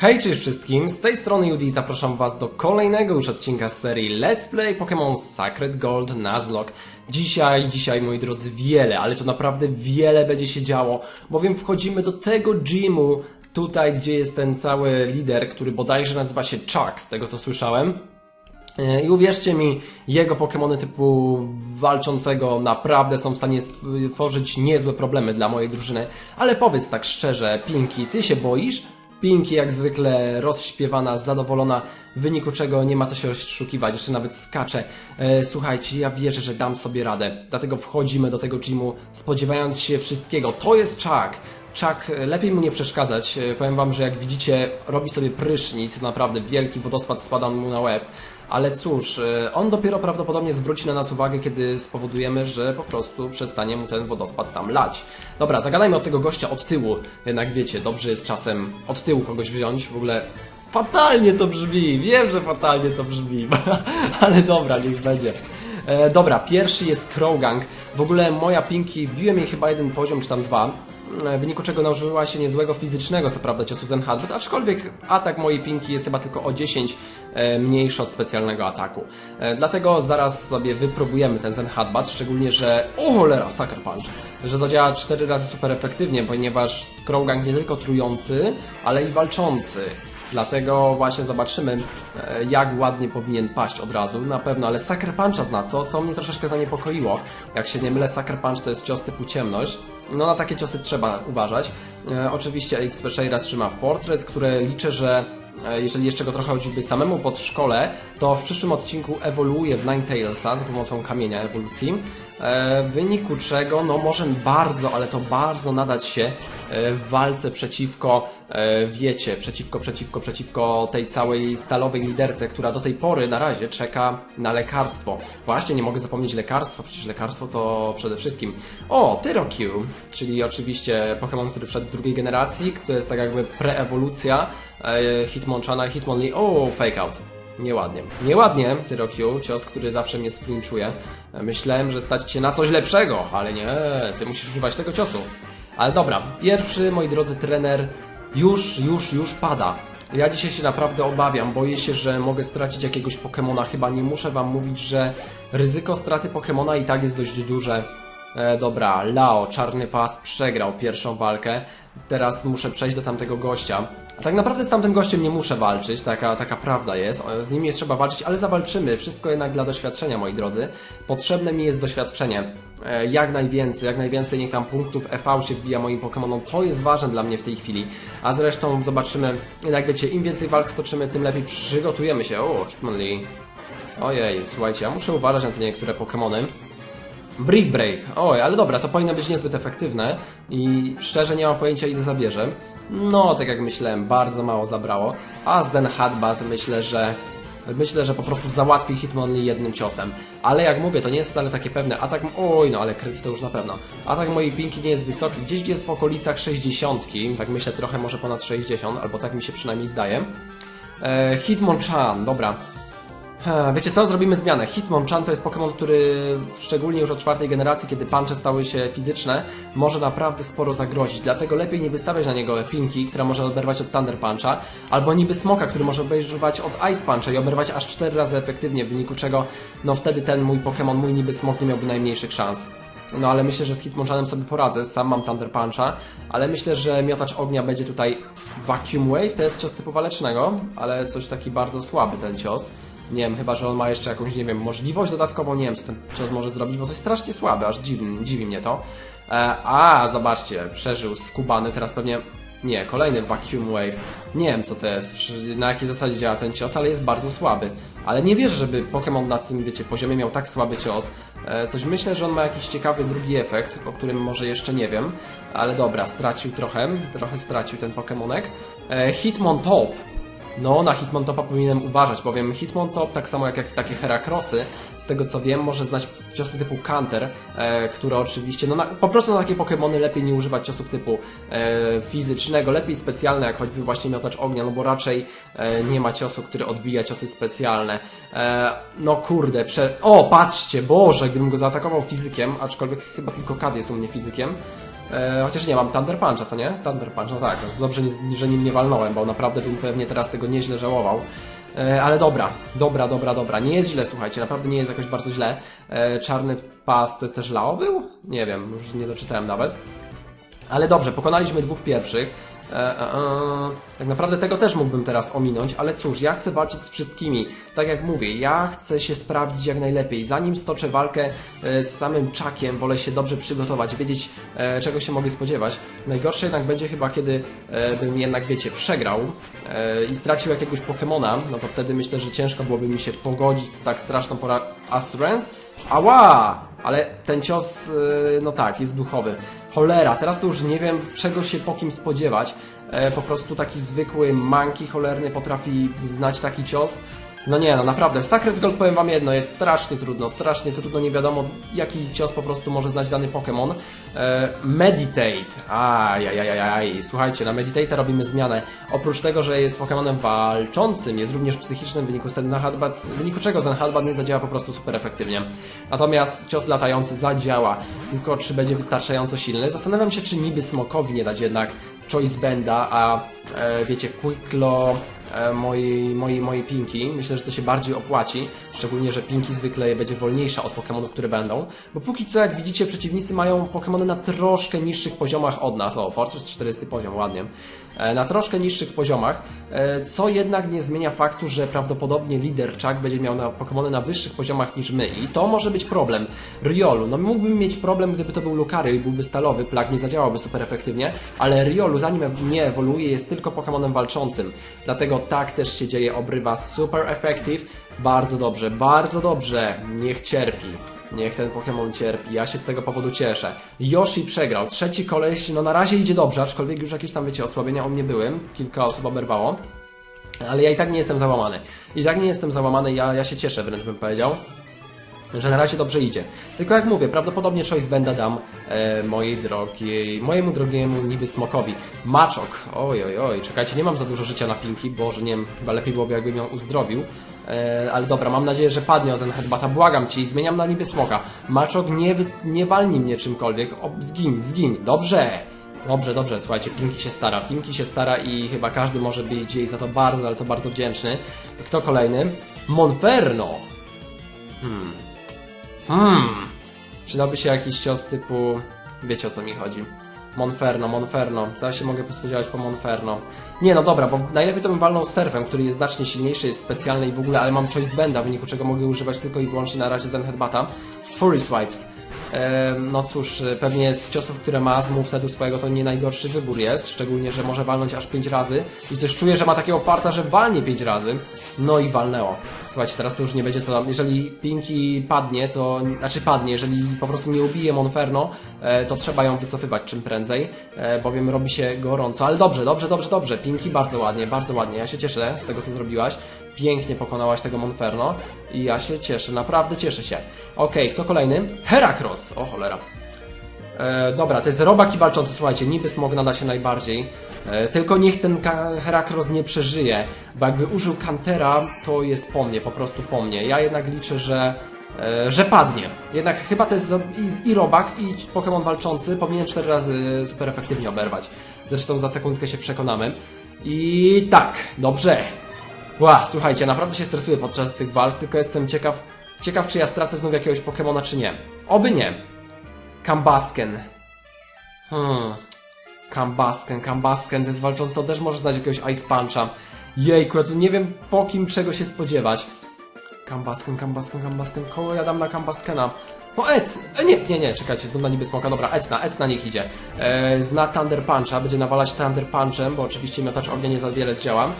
Hej, cześć wszystkim, z tej strony Judy zapraszam was do kolejnego już odcinka z serii Let's Play Pokémon Sacred Gold Nuzlocke. Dzisiaj, dzisiaj moi drodzy, wiele, ale to naprawdę wiele będzie się działo, bowiem wchodzimy do tego gymu, tutaj gdzie jest ten cały lider, który bodajże nazywa się Chuck, z tego co słyszałem. E, I uwierzcie mi, jego Pokémony typu walczącego naprawdę są w stanie stworzyć niezłe problemy dla mojej drużyny. Ale powiedz tak szczerze, Pinki, ty się boisz? Pinki jak zwykle rozśpiewana, zadowolona, w wyniku czego nie ma co się oszukiwać, jeszcze nawet skacze. E, słuchajcie, ja wierzę, że dam sobie radę, dlatego wchodzimy do tego gymu spodziewając się wszystkiego. To jest Chuck! Chuck, lepiej mu nie przeszkadzać. E, powiem wam, że jak widzicie, robi sobie prysznic, naprawdę wielki wodospad spada mu na łeb. Ale cóż, e, on dopiero prawdopodobnie zwróci na nas uwagę, kiedy spowodujemy, że po prostu przestanie mu ten wodospad tam lać. Dobra, zagadajmy od tego gościa od tyłu. Jednak wiecie, dobrze jest czasem od tyłu kogoś wziąć. W ogóle fatalnie to brzmi. Wiem, że fatalnie to brzmi. Ale dobra, niech będzie. E, dobra, pierwszy jest Crowgang. W ogóle moja Pinki, wbiłem jej chyba jeden poziom, czy tam dwa w wyniku czego nażyła się niezłego fizycznego, co prawda, ciosu Zen Hadbet, aczkolwiek atak mojej Pinki jest chyba tylko o 10 e, mniejszy od specjalnego ataku. E, dlatego zaraz sobie wypróbujemy ten Zen Hadbat, szczególnie, że... O cholera, Sucker Punch! Że zadziała 4 razy super efektywnie, ponieważ Krowgang nie tylko trujący, ale i walczący. Dlatego właśnie zobaczymy, e, jak ładnie powinien paść od razu. Na pewno, ale Sucker Puncha zna to, to mnie troszeczkę zaniepokoiło. Jak się nie mylę, Sucker Punch to jest cios typu ciemność. No na takie ciosy trzeba uważać. E, oczywiście XP Shayra trzyma Fortress, które liczę, że e, jeżeli jeszcze go trochę chodziłby samemu pod szkole, to w przyszłym odcinku ewoluuje w Ninetalesa za pomocą kamienia ewolucji. E, w wyniku czego no może bardzo, ale to bardzo nadać się e, w walce przeciwko, e, wiecie, przeciwko, przeciwko, przeciwko tej całej stalowej liderce, która do tej pory na razie czeka na lekarstwo. Właśnie, nie mogę zapomnieć lekarstwa, przecież lekarstwo to przede wszystkim... O, Tyrokiu, czyli oczywiście Pokémon, który wszedł w drugiej generacji, to jest tak jakby preewolucja Hitmonchana, Hitmonlee, o, fake out. Nieładnie. Nieładnie, Tyrokiu, cios, który zawsze mnie sflinczuje. Myślałem, że stać cię na coś lepszego, ale nie, ty musisz używać tego ciosu. Ale dobra, pierwszy, moi drodzy, trener już, już, już pada. Ja dzisiaj się naprawdę obawiam, boję się, że mogę stracić jakiegoś Pokemona. Chyba nie muszę wam mówić, że ryzyko straty Pokemona i tak jest dość duże. E, dobra, Lao, czarny pas, przegrał pierwszą walkę. Teraz muszę przejść do tamtego gościa. Tak naprawdę z tamtym gościem nie muszę walczyć, taka, taka prawda jest. Z nim nie trzeba walczyć, ale zawalczymy. Wszystko jednak dla doświadczenia, moi drodzy. Potrzebne mi jest doświadczenie. E, jak najwięcej, jak najwięcej niech tam punktów EV się wbija moim Pokémonom. To jest ważne dla mnie w tej chwili. A zresztą zobaczymy, jak wiecie, im więcej walk stoczymy, tym lepiej przygotujemy się. O, Hitmonlee. Ojej, słuchajcie, ja muszę uważać na te niektóre Pokémony. Brick Break. Oj, ale dobra, to powinno być niezbyt efektywne i szczerze nie mam pojęcia ile zabierze. No, tak jak myślałem, bardzo mało zabrało. A Zen Hadbat myślę, że myślę, że po prostu załatwi Hitmonlee jednym ciosem. Ale jak mówię, to nie jest wcale takie pewne. Atak... Oj, no ale kryt to już na pewno. Atak mojej Pinki nie jest wysoki. Gdzieś jest w okolicach 60. Tak myślę, trochę może ponad 60, albo tak mi się przynajmniej zdaje. E, Hitmonchan, dobra. Wiecie co? Zrobimy zmianę. Hitmonchan to jest Pokémon, który szczególnie już od czwartej generacji, kiedy punche stały się fizyczne, może naprawdę sporo zagrozić. Dlatego lepiej nie wystawiać na niego Pinki, która może oberwać od Thunder Puncha, albo niby Smoka, który może oberwać od Ice Puncha i oberwać aż 4 razy efektywnie, w wyniku czego no wtedy ten mój Pokémon, mój niby Smok nie miałby najmniejszych szans. No ale myślę, że z Hitmonchanem sobie poradzę, sam mam Thunder Puncha, ale myślę, że Miotacz Ognia będzie tutaj Vacuum Wave, to jest cios typu walecznego, ale coś taki bardzo słaby ten cios. Nie wiem, chyba, że on ma jeszcze jakąś, nie wiem, możliwość dodatkową, nie wiem, co ten cios może zrobić, bo coś strasznie słabe, aż dziwi, dziwi mnie to. E, a, zobaczcie, przeżył skubany, teraz pewnie... Nie, kolejny Vacuum Wave. Nie wiem, co to jest, na jakiej zasadzie działa ten cios, ale jest bardzo słaby. Ale nie wierzę, żeby Pokémon na tym, wiecie, poziomie miał tak słaby cios. E, coś myślę, że on ma jakiś ciekawy drugi efekt, o którym może jeszcze nie wiem. Ale dobra, stracił trochę, trochę stracił ten Pokémonek. E, Hitmontop no, na Hitmontopa powinienem uważać, bowiem Hitmontop, tak samo jak, jak takie Heracrossy, z tego co wiem, może znać ciosy typu Counter, e, które oczywiście, no na, po prostu na takie Pokémony lepiej nie używać ciosów typu e, fizycznego, lepiej specjalne, jak choćby właśnie Miotacz Ognia, no bo raczej e, nie ma ciosu, który odbija ciosy specjalne. E, no kurde, prze... O, patrzcie, Boże, gdybym go zaatakował fizykiem, aczkolwiek chyba tylko Kad jest u mnie fizykiem, E, chociaż nie, mam Thunder Puncha, co nie? Thunder Punch, no tak. Dobrze, że nim nie walnąłem, bo naprawdę bym pewnie teraz tego nieźle żałował. E, ale dobra, dobra, dobra, dobra. Nie jest źle, słuchajcie, naprawdę nie jest jakoś bardzo źle. E, czarny pas to jest też Lao był? Nie wiem, już nie doczytałem nawet. Ale dobrze, pokonaliśmy dwóch pierwszych. E, e, e, tak naprawdę tego też mógłbym teraz ominąć, ale cóż, ja chcę walczyć z wszystkimi. Tak jak mówię, ja chcę się sprawdzić jak najlepiej. Zanim stoczę walkę e, z samym Czakiem, wolę się dobrze przygotować, wiedzieć e, czego się mogę spodziewać. Najgorsze jednak będzie chyba, kiedy e, bym jednak, wiecie, przegrał i stracił jakiegoś Pokemona, no to wtedy myślę, że ciężko byłoby mi się pogodzić z tak straszną pora Assurance. Ała! Ale ten cios, no tak, jest duchowy. Cholera, teraz to już nie wiem, czego się po kim spodziewać. E, po prostu taki zwykły manki cholerny potrafi znać taki cios. No nie, no naprawdę. W Sacred Gold powiem wam jedno, jest strasznie trudno, strasznie trudno, nie wiadomo jaki cios po prostu może znać dany Pokémon. E, meditate. Ajajajajaj. Słuchajcie, na Meditate robimy zmianę. Oprócz tego, że jest Pokémonem walczącym, jest również psychicznym w wyniku Headbutt, w wyniku czego Zen Headbutt nie zadziała po prostu super efektywnie. Natomiast cios latający zadziała, tylko czy będzie wystarczająco silny? Zastanawiam się, czy niby Smokowi nie dać jednak Choice Benda, a e, wiecie, Quicklo mojej, mojej, mojej Pinki. Myślę, że to się bardziej opłaci, szczególnie, że Pinki zwykle będzie wolniejsza od Pokémonów, które będą, bo póki co, jak widzicie, przeciwnicy mają Pokémony na troszkę niższych poziomach od nas. O, Fortress 40 poziom, ładnie. E, Na troszkę niższych poziomach, e, co jednak nie zmienia faktu, że prawdopodobnie lider Chuck będzie miał na Pokémony na wyższych poziomach niż my i to może być problem. Riolu, no mógłbym mieć problem, gdyby to był Lucario i byłby stalowy, Plag nie zadziałałby super efektywnie, ale Riolu, zanim nie ewoluuje, jest tylko Pokémonem walczącym. Dlatego tak też się dzieje, obrywa super effective. Bardzo dobrze, bardzo dobrze. Niech cierpi. Niech ten Pokémon cierpi, ja się z tego powodu cieszę. Yoshi przegrał, trzeci koleś, no na razie idzie dobrze, aczkolwiek już jakieś tam, wiecie, osłabienia u mnie były, kilka osób oberwało. Ale ja i tak nie jestem załamany. I tak nie jestem załamany, ja, ja się cieszę wręcz bym powiedział że na razie dobrze idzie. Tylko jak mówię, prawdopodobnie Choice Benda dam e, mojej drogiej, mojemu drogiemu niby smokowi. Maczok, oj oj oj, czekajcie, nie mam za dużo życia na Pinki, boże nie wiem, chyba lepiej byłoby jakbym ją uzdrowił. E, ale dobra, mam nadzieję, że padnie o Zen Headbata, błagam Cię i zmieniam na niby smoka. Maczok, nie, nie mnie czymkolwiek, o, zgiń, zgiń, dobrze! Dobrze, dobrze, słuchajcie, Pinki się stara, Pinki się stara i chyba każdy może być jej za to bardzo, ale to bardzo wdzięczny. Kto kolejny? Monferno! Hmm. Przydałby się jakiś cios typu... Wiecie o co mi chodzi. Monferno, Monferno. Co ja się mogę spodziewać po Monferno? Nie, no dobra, bo najlepiej to bym walnął surfem, który jest znacznie silniejszy, jest specjalny i w ogóle, ale mam choice benda, w wyniku czego mogę używać tylko i wyłącznie na razie Zen Headbata. Fury Swipes. No cóż, e, pewnie z ciosów, które ma z movesetu swojego, to nie najgorszy wybór jest, szczególnie, że może walnąć aż 5 razy i też czuję, że ma takiego farta, że walnie 5 razy. No i walnęło. Słuchajcie, teraz to już nie będzie co. Jeżeli Pinki padnie, to. Znaczy padnie, jeżeli po prostu nie ubije Monferno, e, to trzeba ją wycofywać czym prędzej, e, bowiem robi się gorąco. Ale dobrze, dobrze, dobrze, dobrze. Pinki bardzo ładnie, bardzo ładnie. Ja się cieszę z tego, co zrobiłaś. Pięknie pokonałaś tego Monferno i ja się cieszę, naprawdę cieszę się. Okej, kto kolejny? Heracross! O cholera. E, dobra, to jest robak i walczący, słuchajcie, niby smog nada się najbardziej. E, tylko niech ten Herakros nie przeżyje, bo jakby użył Kantera, to jest po mnie, po prostu po mnie. Ja jednak liczę, że, e, że padnie. Jednak chyba to jest i, robak, i Pokémon walczący powinien cztery razy super efektywnie oberwać. Zresztą za sekundkę się przekonamy. I tak, dobrze. Ła, słuchajcie, naprawdę się stresuję podczas tych walk, tylko jestem ciekaw, ciekaw czy ja stracę znów jakiegoś Pokémona, czy nie. Oby nie. Kambasken. Hmm. Kambasken, Kambasken, to jest walczący, też może znać jakiegoś Ice Puncha. Jejku, ja tu nie wiem po kim czego się spodziewać. Kambasken, Kambasken, Kambasken, kogo ja dam na Kambaskena? Po Et! E, nie, nie, nie, czekajcie, znów na niby smoka, dobra, Etna, Etna niech idzie. E, zna Thunder Puncha, będzie nawalać Thunder Punchem, bo oczywiście miotacz ognia nie za wiele zdziała.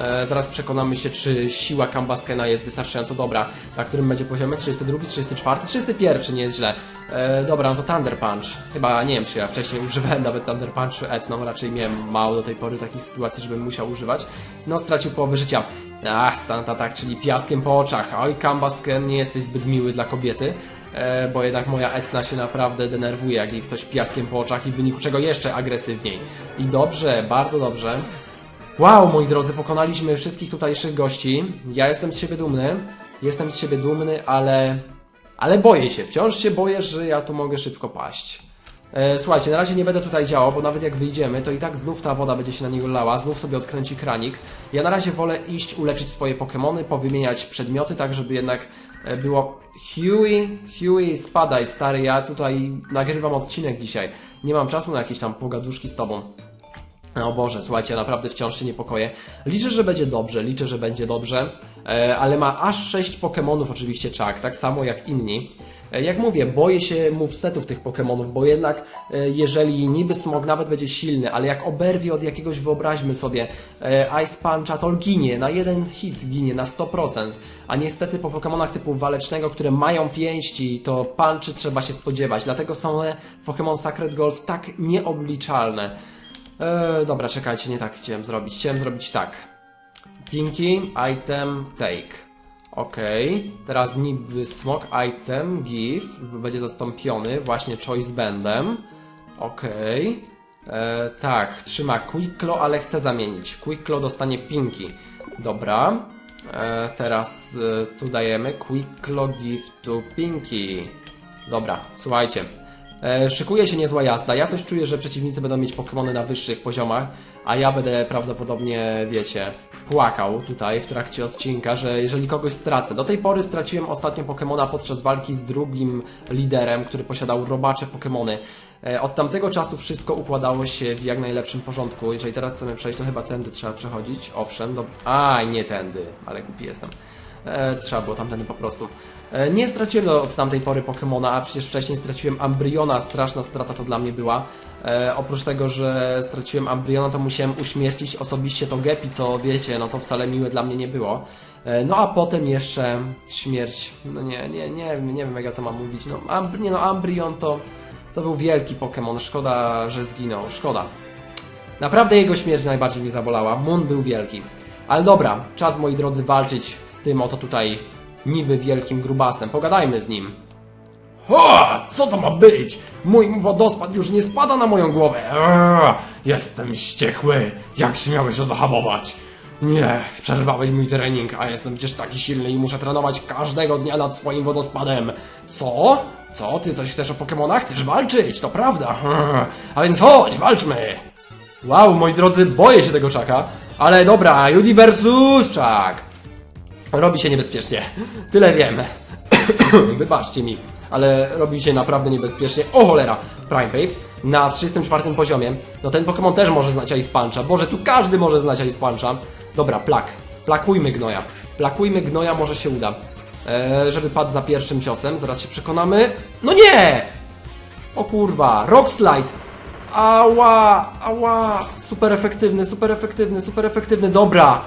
E, zaraz przekonamy się, czy siła Kambaskena jest wystarczająco dobra. Na którym będzie poziomie? 32, 34, 31, nie jest źle. E, dobra, no to Thunder Punch. Chyba nie wiem, czy ja wcześniej używałem nawet Thunder Punch czy Etną, raczej miałem mało do tej pory takich sytuacji, żebym musiał używać. No, stracił połowę życia. Ach, Santa tak, czyli piaskiem po oczach. Oj, Kambasken, nie jesteś zbyt miły dla kobiety. E, bo jednak moja Etna się naprawdę denerwuje, jak jej ktoś piaskiem po oczach i w wyniku czego jeszcze agresywniej. I dobrze, bardzo dobrze. Wow, moi drodzy, pokonaliśmy wszystkich tutejszych gości. Ja jestem z siebie dumny. Jestem z siebie dumny, ale. Ale boję się, wciąż się boję, że ja tu mogę szybko paść. E, słuchajcie, na razie nie będę tutaj działał, bo nawet jak wyjdziemy, to i tak znów ta woda będzie się na niego lała, znów sobie odkręci kranik. Ja na razie wolę iść uleczyć swoje Pokémony, powymieniać przedmioty, tak żeby jednak e, było Huey, Huey, spadaj stary, ja tutaj nagrywam odcinek dzisiaj. Nie mam czasu na jakieś tam pogaduszki z tobą. O Boże, słuchajcie, naprawdę wciąż się niepokoję. Liczę, że będzie dobrze, liczę, że będzie dobrze, e, ale ma aż 6 Pokémonów oczywiście Chuck, tak samo jak inni. E, Jak mówię, boję się movesetów tych Pokémonów, bo jednak e, jeżeli niby Smog nawet będzie silny, ale jak oberwie od jakiegoś, wyobraźmy sobie, Ice Puncha, to ginie, na jeden hit ginie, na 100%. A niestety po Pokémonach typu Walecznego, które mają pięści, to punchy trzeba się spodziewać. Dlatego są one w Pokémon Sacred Gold tak nieobliczalne. Eee, dobra, czekajcie, nie tak chciałem zrobić. Chciałem zrobić tak. Pinky, item, take. Okej. Teraz niby smok, item, give. Będzie zastąpiony właśnie choice bandem. Okej. Eee, tak, trzyma Quicklo, ale chce zamienić. Quicklo dostanie Pinky. Dobra. Eee, teraz e, tu dajemy Quicklo give to Pinky. Dobra, słuchajcie. E, szykuje się niezła jazda. Ja coś czuję, że przeciwnicy będą mieć Pokémony na wyższych poziomach, a ja będę prawdopodobnie, wiecie, płakał tutaj w trakcie odcinka, że jeżeli kogoś stracę. Do tej pory straciłem ostatnio Pokémona podczas walki z drugim liderem, który posiadał robacze Pokémony. E, Od tamtego czasu wszystko układało się w jak najlepszym porządku. Jeżeli teraz chcemy przejść, to chyba tędy trzeba przechodzić. Owszem, dob- a nie tędy, ale głupi jestem. E, trzeba było tamtędy po prostu. E, nie straciłem od tamtej pory Pokemona, a przecież wcześniej straciłem Ambryona, straszna strata to dla mnie była. E, oprócz tego, że straciłem Ambryona, to musiałem uśmiercić osobiście to Gepi, co wiecie, no to wcale miłe dla mnie nie było. E, no a potem jeszcze śmierć, no nie, nie, nie, nie wiem jak ja to mam mówić, no, Ambr, nie no Ambryon to, to był wielki Pokémon, szkoda, że zginął, szkoda. Naprawdę jego śmierć najbardziej mnie zabolała. Moon był wielki. Ale dobra, czas moi drodzy walczyć tym oto tutaj niby wielkim grubasem. Pogadajmy z nim. Co to ma być? Mój wodospad już nie spada na moją głowę. Eee, jestem wściekły. Jak śmiałeś się zahamować? Nie, przerwałeś mój trening, a jestem przecież taki silny i muszę trenować każdego dnia nad swoim wodospadem. Co? Co? Ty coś chcesz o Pokemonach? Chcesz walczyć? To prawda. A więc chodź, walczmy. Wow, moi drodzy, boję się tego czaka. Ale dobra, Judy versus czak. Robi się niebezpiecznie. Tyle wiem. Wybaczcie mi, ale robi się naprawdę niebezpiecznie. O cholera! Prime na 34 poziomie. No ten Pokémon też może znać Ice Puncha. Boże, tu każdy może znać Ice Puncha. Dobra, plak. Plakujmy gnoja. Plakujmy gnoja, może się uda. Eee, żeby padł za pierwszym ciosem, zaraz się przekonamy. No nie! O kurwa, Rock Slide! Ała, ała, super efektywny, super efektywny, super efektywny, dobra.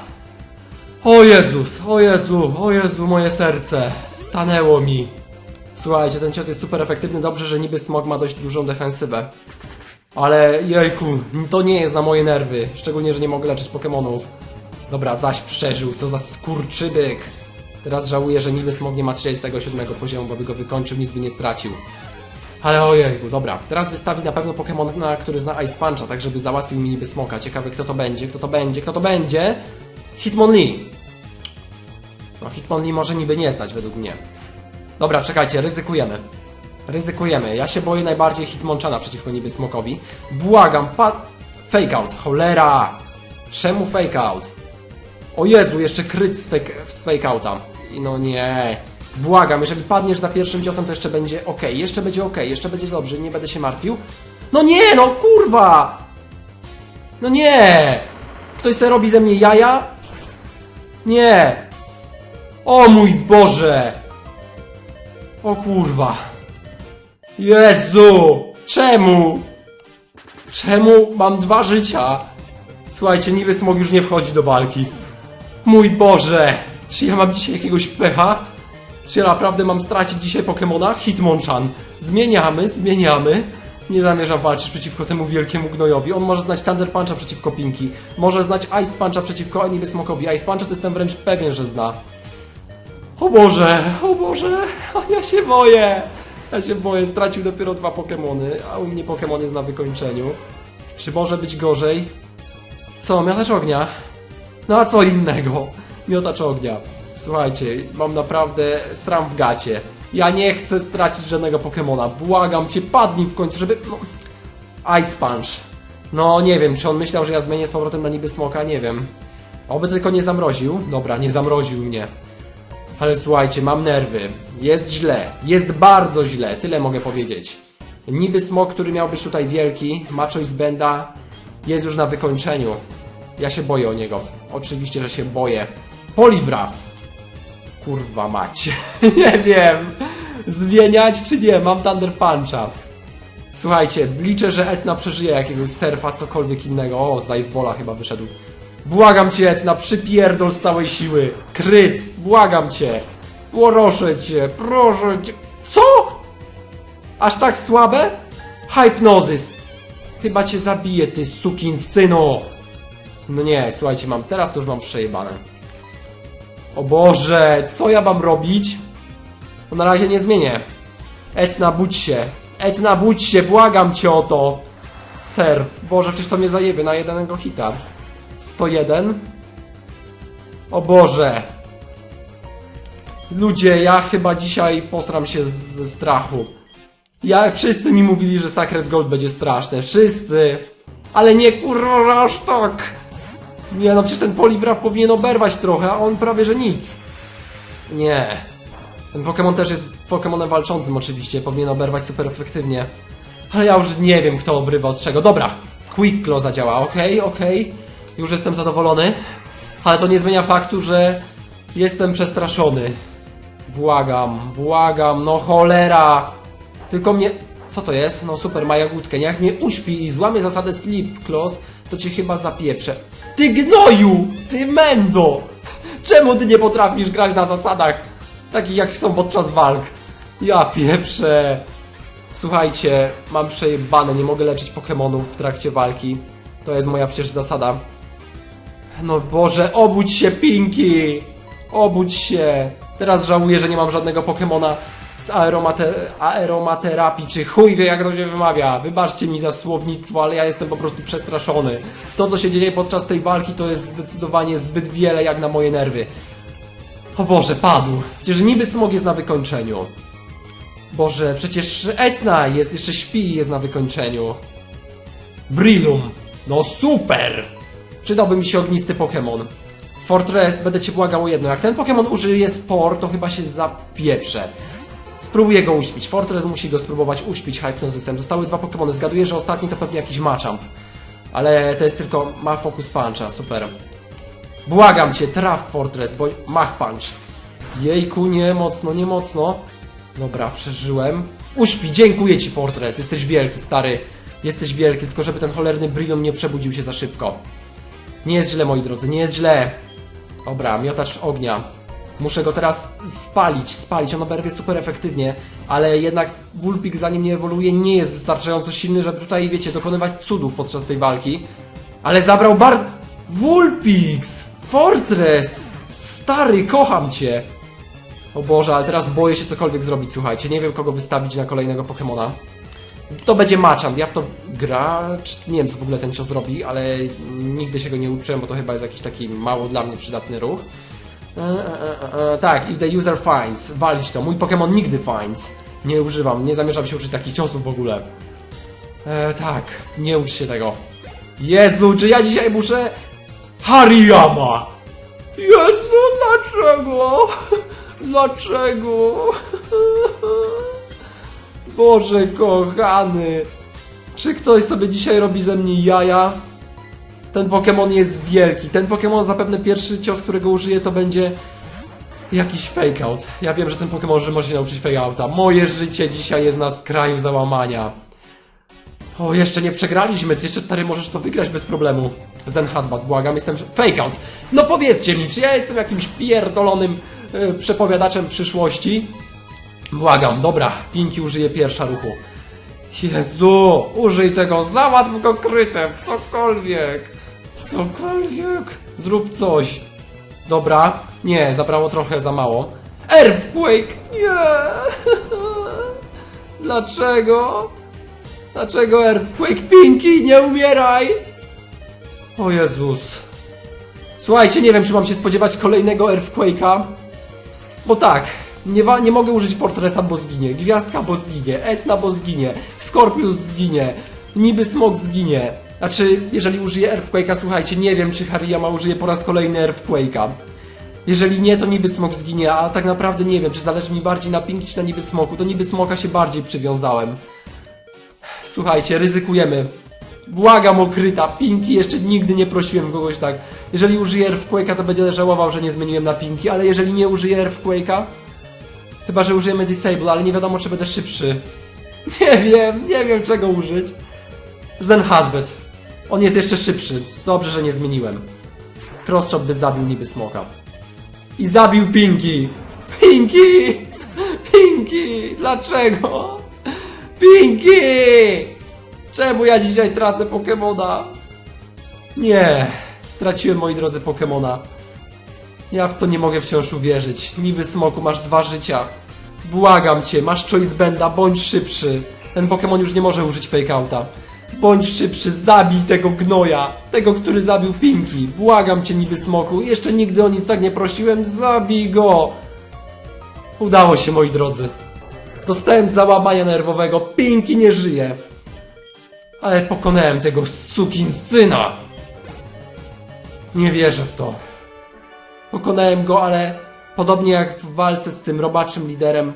O Jezus, o Jezu, o Jezu, moje serce, stanęło mi. Słuchajcie, ten cios jest super efektywny, dobrze, że niby Smog ma dość dużą defensywę. Ale jejku, to nie jest na moje nerwy, szczególnie, że nie mogę leczyć Pokémonów. Dobra, zaś przeżył, co za skurczybyk. Teraz żałuję, że niby Smog nie ma 37 poziomu, bo by go wykończył, nic by nie stracił. Ale ojejku, dobra. Teraz wystawi na pewno Pokémona, który zna Ice Puncha, tak żeby załatwił mi niby smoka. Ciekawe kto to będzie, kto to będzie, kto to będzie? Hitmonlee. No Hitmonlee może niby nie znać według mnie. Dobra, czekajcie, ryzykujemy. Ryzykujemy. Ja się boję najbardziej Hitmonchana przeciwko niby smokowi. Błagam, pa... Fake out, cholera! Czemu fake out? O Jezu, jeszcze kryt z fake, z fake outa. I no nie. Błagam, jeżeli padniesz za pierwszym ciosem, to jeszcze będzie ok. Jeszcze będzie ok, jeszcze będzie dobrze, nie będę się martwił. No nie, no kurwa! No nie! Ktoś se robi ze mnie jaja? Nie! O mój Boże! O kurwa! Jezu! Czemu? Czemu mam dwa życia? Słuchajcie, niby smog już nie wchodzi do walki. Mój Boże! Czy ja mam dzisiaj jakiegoś pecha? Czy ja naprawdę mam stracić dzisiaj Pokemona? Hitmonchan. Zmieniamy, zmieniamy. Nie zamierzam walczyć przeciwko temu wielkiemu gnojowi. On może znać Thunder Puncha przeciwko Pinki. Może znać Ice Puncha przeciwko Anime Smokowi. Ice Puncha to jestem wręcz pewien, że zna. O Boże, o Boże, a ja się boję. Ja się boję, stracił dopiero dwa Pokemony, a u mnie Pokemon jest na wykończeniu. Czy może być gorzej? Co, miotacz ognia? No a co innego? Miotacz ognia. Słuchajcie, mam naprawdę sram w gacie. Ja nie chcę stracić żadnego Pokemona. Błagam cię, padnij w końcu, żeby... No... Ice Punch. No, nie wiem, czy on myślał, że ja zmienię z powrotem na niby smoka? Nie wiem. Oby tylko nie zamroził. Dobra, nie zamroził mnie. Ale słuchajcie, mam nerwy. Jest źle. Jest bardzo źle. Tyle mogę powiedzieć. Niby smok, który miał być tutaj wielki, Macho z Benda, jest już na wykończeniu. Ja się boję o niego. Oczywiście, że się boję. Poliwraw. Kurwa mać. nie wiem. Zmieniać czy nie? Mam Thunder Puncha. Słuchajcie, liczę, że Etna przeżyje jakiegoś surfa, cokolwiek innego. O, z Dive Balla chyba wyszedł. Błagam cię, Etna, przypierdol z całej siły. Kryt, błagam cię. Proszę cię, proszę cię. Co? Aż tak słabe? Hypnozys. Chyba cię zabiję, ty sukin synu. No nie, słuchajcie, mam, teraz to już mam przejebane. O Boże, co ja mam robić? No na razie nie zmienię. Etna, budź się. Etna, budź się, błagam cię o to. Surf. Boże, czyż to mnie zajebie na jednego hita. 101. O Boże. Ludzie, ja chyba dzisiaj posram się ze strachu. Ja, wszyscy mi mówili, że Sacred Gold będzie straszne. Wszyscy. Ale nie kurwa tak. Nie no, przecież ten Poliwrath powinien oberwać trochę, a on prawie że nic. Nie. Ten Pokémon też jest Pokémonem walczącym oczywiście, powinien oberwać super efektywnie. Ale ja już nie wiem, kto obrywa od czego. Dobra, Quick Claw zadziała, okej, okej. Już jestem zadowolony. Ale to nie zmienia faktu, że jestem przestraszony. Błagam, błagam, no cholera! Tylko mnie... Co to jest? No super, ma jagódkę. Jak mnie uśpi i złamie zasadę Sleep Clause, to cię chyba zapieprzę. Ty gnoju! Ty mendo! Czemu ty nie potrafisz grać na zasadach takich, jak są podczas walk? Ja pieprzę. Słuchajcie, mam przejebane, nie mogę leczyć Pokémonów w trakcie walki. To jest moja przecież zasada. No Boże, obudź się, Pinki! Obudź się! Teraz żałuję, że nie mam żadnego Pokemona z aeromater aeromaterapii, czy chuj wie jak to się wymawia. Wybaczcie mi za słownictwo, ale ja jestem po prostu przestraszony. To, co się dzieje podczas tej walki, to jest zdecydowanie zbyt wiele jak na moje nerwy. O Boże, padł. Przecież niby smog jest na wykończeniu. Boże, przecież Etna jest, jeszcze śpi i jest na wykończeniu. Brillum. No super! Przydałby mi się ognisty Pokémon. Fortress, będę cię błagał o jedno. Jak ten Pokémon użyje spor, to chyba się zapieprze. Spróbuję go uśpić. Fortress musi go spróbować uśpić Hypnozysem. Zostały dwa Pokémony. Zgaduję, że ostatni to pewnie jakiś Machamp. Ale to jest tylko... ma Focus Puncha. Super. Błagam cię, traf Fortress, bo Mach Punch. Jejku, nie mocno, nie mocno. Dobra, przeżyłem. Uśpi, dziękuję ci Fortress. Jesteś wielki, stary. Jesteś wielki, tylko żeby ten cholerny Brillon nie przebudził się za szybko. Nie jest źle, moi drodzy, nie jest źle. Dobra, miotacz ognia. Muszę go teraz spalić, spalić. On oberwie super efektywnie, ale jednak Vulpix zanim nie ewoluuje nie jest wystarczająco silny, żeby tutaj, wiecie, dokonywać cudów podczas tej walki. Ale zabrał bardzo... Vulpix! Fortress! Stary, kocham cię! O Boże, ale teraz boję się cokolwiek zrobić, słuchajcie. Nie wiem, kogo wystawić na kolejnego Pokemona. To będzie Machamp. Ja w to gracz, nie wiem co w ogóle ten cios robi, ale nigdy się go nie uczyłem, bo to chyba jest jakiś taki mało dla mnie przydatny ruch. E, e, e, e, tak, if the user finds, walić to. Mój Pokémon nigdy finds. Nie używam, nie zamierzam się uczyć takich ciosów w ogóle. E, tak, nie ucz się tego. Jezu, czy ja dzisiaj muszę... Hariyama! Jezu, dlaczego? Dlaczego? Boże kochany! Czy ktoś sobie dzisiaj robi ze mnie jaja? Ten Pokémon jest wielki. Ten Pokémon zapewne pierwszy cios, którego użyję, to będzie jakiś fake out. Ja wiem, że ten Pokémon że może się nauczyć fake outa. Moje życie dzisiaj jest na skraju załamania. O, jeszcze nie przegraliśmy. Ty jeszcze stary możesz to wygrać bez problemu. Zen Hatbat, błagam, jestem. Fake out! No powiedzcie mi, czy ja jestem jakimś pierdolonym e, przepowiadaczem przyszłości? Błagam, dobra, Pinki użyje pierwsza ruchu. Jezu, użyj tego, załatw go krytem, cokolwiek. Cokolwiek. Zrób coś. Dobra, nie, zabrało trochę za mało. Earthquake! Nie! Dlaczego? Dlaczego Earthquake? Pinki, nie umieraj! O Jezus. Słuchajcie, nie wiem, czy mam się spodziewać kolejnego Earthquake'a. Bo tak, Nie, nie mogę użyć Fortressa, bo zginie. Gwiazdka, bo zginie. Etna, bo zginie. Scorpius zginie. Niby Smok zginie. Znaczy, jeżeli użyję Earthquake'a, słuchajcie, nie wiem, czy Hariyama użyje po raz kolejny Earthquake'a. Jeżeli nie, to niby smok zginie, a tak naprawdę nie wiem, czy zależy mi bardziej na Pinki, czy na niby smoku. Do niby smoka się bardziej przywiązałem. Słuchajcie, ryzykujemy. Błagam okryta, Pinki, jeszcze nigdy nie prosiłem kogoś tak. Jeżeli użyję Earthquake'a, to będzie żałował, że nie zmieniłem na Pinki, ale jeżeli nie użyję Earthquake'a, chyba, że użyjemy Disable, ale nie wiadomo, czy będę szybszy. Nie wiem, nie wiem czego użyć. Zen Husband. On jest jeszcze szybszy. Dobrze, że nie zmieniłem. Crosschop by zabił niby smoka. I zabił Pinki! Pinki! Pinki! Dlaczego? Pinki! Czemu ja dzisiaj tracę Pokemona? Nie, straciłem moi drodzy Pokemona. Ja w to nie mogę wciąż uwierzyć. Niby smoku, masz dwa życia. Błagam cię, masz choice benda, bądź szybszy. Ten Pokemon już nie może użyć fake outa. Bądź szybszy, zabij tego gnoja. Tego, który zabił Pinki. Błagam cię, niby smoku. Jeszcze nigdy o nic tak nie prosiłem. Zabij go. Udało się, moi drodzy. Dostałem załamania nerwowego. Pinki nie żyje. Ale pokonałem tego sukin syna. Nie wierzę w to. Pokonałem go, ale podobnie jak w walce z tym robaczym liderem,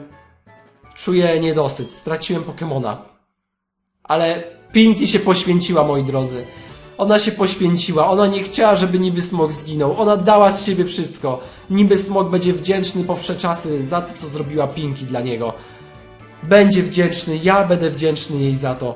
czuję niedosyt. Straciłem Pokemona. Ale Pinki się poświęciła, moi drodzy. Ona się poświęciła, ona nie chciała, żeby Niby Smok zginął. Ona dała z siebie wszystko. Niby Smok będzie wdzięczny po wsze czasy za to, co zrobiła Pinki dla niego. Będzie wdzięczny, ja będę wdzięczny jej za to.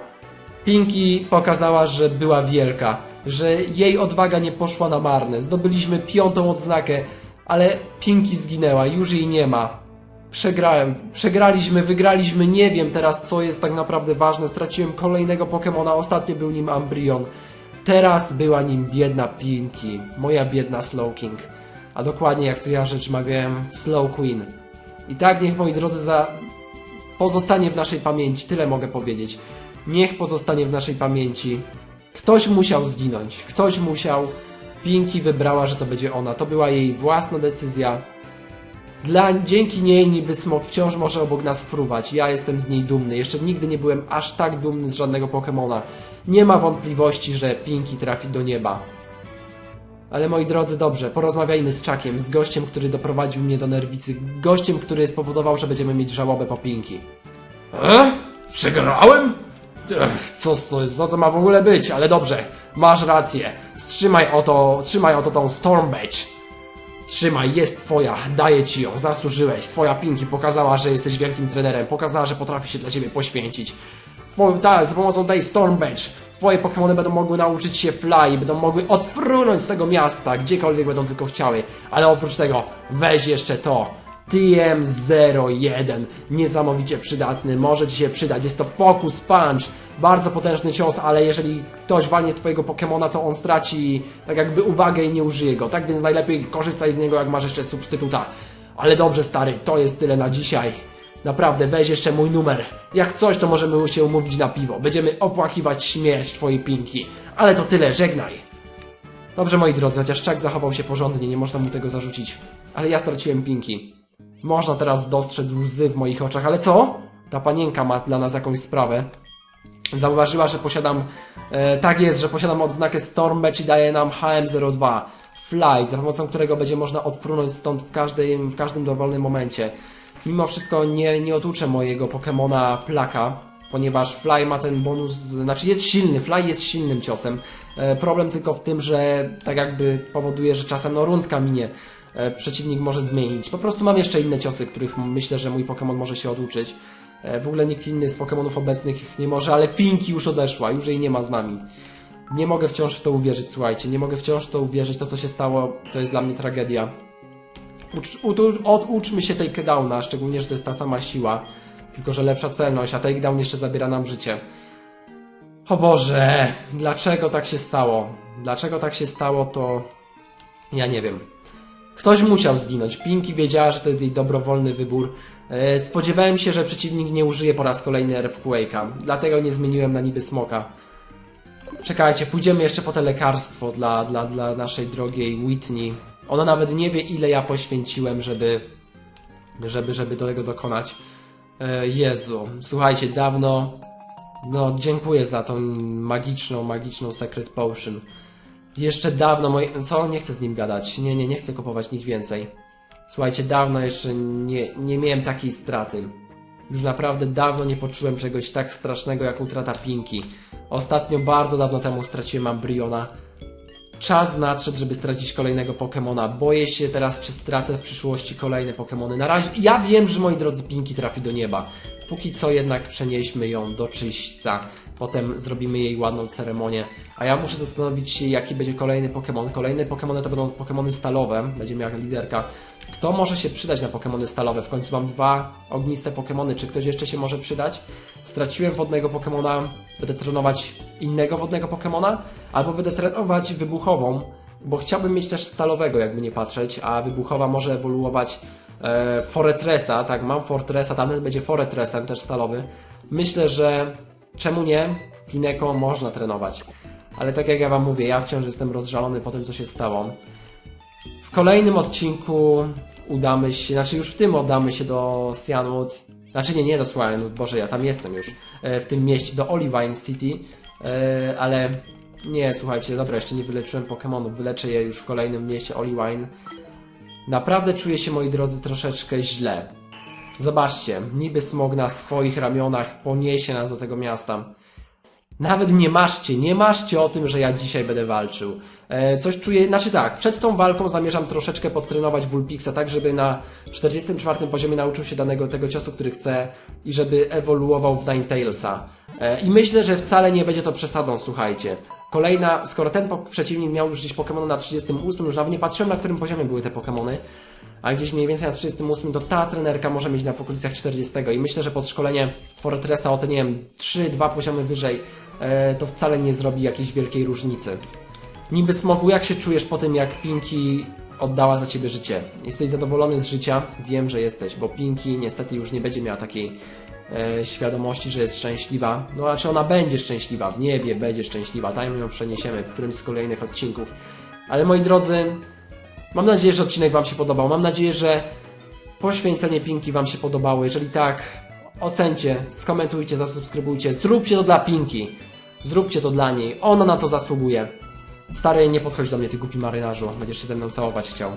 Pinki pokazała, że była wielka, że jej odwaga nie poszła na marne. Zdobyliśmy piątą odznakę, ale Pinki zginęła, już jej nie ma. Przegrałem, przegraliśmy, wygraliśmy, nie wiem teraz co jest tak naprawdę ważne. Straciłem kolejnego Pokemona, ostatnio był nim Ambrion. Teraz była nim biedna Pinki, moja biedna Slowking. A dokładnie jak to ja rzecz mawiałem, Slow Queen. I tak niech moi drodzy za pozostanie w naszej pamięci, tyle mogę powiedzieć. Niech pozostanie w naszej pamięci. Ktoś musiał zginąć, ktoś musiał. Pinki wybrała, że to będzie ona. To była jej własna decyzja. Dla, dzięki niej niby smok wciąż może obok nas fruwać. Ja jestem z niej dumny. Jeszcze nigdy nie byłem aż tak dumny z żadnego Pokemona. Nie ma wątpliwości, że Pinki trafi do nieba. Ale moi drodzy, dobrze, porozmawiajmy z Czakiem, z gościem, który doprowadził mnie do nerwicy, gościem, który spowodował, że będziemy mieć żałobę po Pinki. E? Przegrałem? Ech, co, co, co to ma w ogóle być? Ale dobrze, masz rację. Trzymaj oto, trzymaj oto tą Storm Badge. Trzymaj, jest twoja, daję ci ją, zasłużyłeś. Twoja Pinki pokazała, że jesteś wielkim trenerem, pokazała, że potrafi się dla ciebie poświęcić. Twoj, tak, za pomocą tej Storm Badge twoje Pokémony będą mogły nauczyć się fly, będą mogły odfrunąć z tego miasta, gdziekolwiek będą tylko chciały. Ale oprócz tego, weź jeszcze to. TM01, niesamowicie przydatny, może Ci się przydać. Jest to Focus Punch, bardzo potężny cios, ale jeżeli ktoś walnie Twojego Pokemona, to on straci tak jakby uwagę i nie użyje go. Tak więc najlepiej korzystaj z niego, jak masz jeszcze substytuta. Ale dobrze, stary, to jest tyle na dzisiaj. Naprawdę, weź jeszcze mój numer. Jak coś, to możemy się umówić na piwo. Będziemy opłakiwać śmierć Twojej Pinki. Ale to tyle, żegnaj. Dobrze, moi drodzy, chociaż Chuck zachował się porządnie, nie można mu tego zarzucić. Ale ja straciłem Pinki. Można teraz dostrzec łzy w moich oczach, ale co? Ta panienka ma dla nas jakąś sprawę. Zauważyła, że posiadam. E, tak jest, że posiadam odznakę Storm Badge i daje nam HM02 Fly, za pomocą którego będzie można odfrunąć stąd w każdym, w każdym dowolnym momencie. Mimo wszystko nie, nie otuczę mojego Pokemona Plaka, ponieważ Fly ma ten bonus, znaczy jest silny, Fly jest silnym ciosem. E, problem tylko w tym, że tak jakby powoduje, że czasem no rundka minie. E, przeciwnik może zmienić. Po prostu mam jeszcze inne ciosy, których myślę, że mój Pokémon może się oduczyć. E, W ogóle nikt inny z Pokémonów obecnych nie może, ale Pinki już odeszła, już jej nie ma z nami. Nie mogę wciąż w to uwierzyć, słuchajcie, nie mogę wciąż w to uwierzyć. To, co się stało, to jest dla mnie tragedia. Ucz, oduczmy się takedowna, szczególnie, że to jest ta sama siła, tylko że lepsza celność, a takedown jeszcze zabiera nam życie. O Boże, dlaczego tak się stało? Dlaczego tak się stało, to ja nie wiem. Ktoś musiał zginąć. Pinki wiedziała, że to jest jej dobrowolny wybór. E, Spodziewałem się, że przeciwnik nie użyje po raz kolejny Earthquake'a. Dlatego nie zmieniłem na niby smoka. Czekajcie, pójdziemy jeszcze po te lekarstwo dla, dla, dla naszej drogiej Whitney. Ona nawet nie wie, ile ja poświęciłem, żeby, żeby, żeby do tego dokonać. E, Jezu, słuchajcie, dawno. No, dziękuję za tą magiczną, magiczną Secret Potion. Jeszcze dawno moje. Co? Nie chcę z nim gadać. Nie, nie, nie chcę kupować nic więcej. Słuchajcie, dawno jeszcze nie, nie miałem takiej straty. Już naprawdę dawno nie poczułem czegoś tak strasznego jak utrata Pinki. Ostatnio, bardzo dawno temu straciłem Ambriona. Czas nadszedł, żeby stracić kolejnego Pokemona. Boję się teraz, czy stracę w przyszłości kolejne Pokemony. Na razie, ja wiem, że moi drodzy Pinki trafi do nieba. Póki co jednak przenieśmy ją do czyśćca. Potem zrobimy jej ładną ceremonię. A ja muszę zastanowić się, jaki będzie kolejny Pokémon. Kolejne Pokémony to będą Pokémony stalowe. Będzie miała liderka. Kto może się przydać na Pokémony stalowe? W końcu mam dwa ogniste Pokémony. Czy ktoś jeszcze się może przydać? Straciłem wodnego Pokémona. Będę trenować innego wodnego Pokémona. Albo będę trenować wybuchową. Bo chciałbym mieć też stalowego, jakby nie patrzeć. A wybuchowa może ewoluować e, Foretresa. Tak, mam Fortressa. Tamten będzie Foretresem, też stalowy. Myślę, że czemu nie? Pineko można trenować. Ale tak jak ja wam mówię, ja wciąż jestem rozżalony po tym, co się stało. W kolejnym odcinku udamy się, znaczy już w tym oddamy się do Cyanwood. Znaczy nie, nie do Cyanwood, Boże, ja tam jestem już. e, W tym mieście, do Olivine City. e, Ale nie, słuchajcie, dobra, jeszcze nie wyleczyłem Pokémonów. Wyleczę je już w kolejnym mieście Olivine. Naprawdę czuję się, moi drodzy, troszeczkę źle. Zobaczcie, niby smog na swoich ramionach poniesie nas do tego miasta. Nawet nie maszcie, nie maszcie o tym, że ja dzisiaj będę walczył. E, coś czuję, znaczy tak, przed tą walką zamierzam troszeczkę podtrenować Vulpixa, tak żeby na 44 poziomie nauczył się danego tego ciosu, który chce i żeby ewoluował w Ninetale'sa. E, I myślę, że wcale nie będzie to przesadą, słuchajcie. Kolejna, skoro ten przeciwnik miał już gdzieś Pokémon na 38, już nawet nie patrzyłem na którym poziomie były te Pokémony, a gdzieś mniej więcej na 38 to ta trenerka może mieć na w okolicach 40 i myślę, że podszkolenie Fortressa o te, nie wiem, 3-2 poziomy wyżej to wcale nie zrobi jakiejś wielkiej różnicy. Niby Smogu, jak się czujesz po tym, jak Pinki oddała za ciebie życie? Jesteś zadowolony z życia? Wiem, że jesteś, bo Pinki niestety już nie będzie miała takiej e, świadomości, że jest szczęśliwa. No, znaczy ona będzie szczęśliwa, w niebie będzie szczęśliwa, tam ją przeniesiemy w którymś z kolejnych odcinków. Ale moi drodzy, mam nadzieję, że odcinek Wam się podobał. Mam nadzieję, że poświęcenie Pinki Wam się podobało. Jeżeli tak, ocencie, skomentujcie, zasubskrybujcie, zróbcie to dla Pinki. Zróbcie to dla niej. Ona na to zasługuje. Stary, nie podchodź do mnie, ty głupi marynarzu. Będziesz się ze mną całować chciał.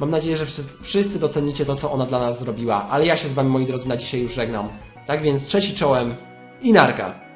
Mam nadzieję, że wszyscy, docenicie to, co ona dla nas zrobiła. Ale ja się z wami, moi drodzy, na dzisiaj już żegnam. Tak więc, cześć i czołem i narka.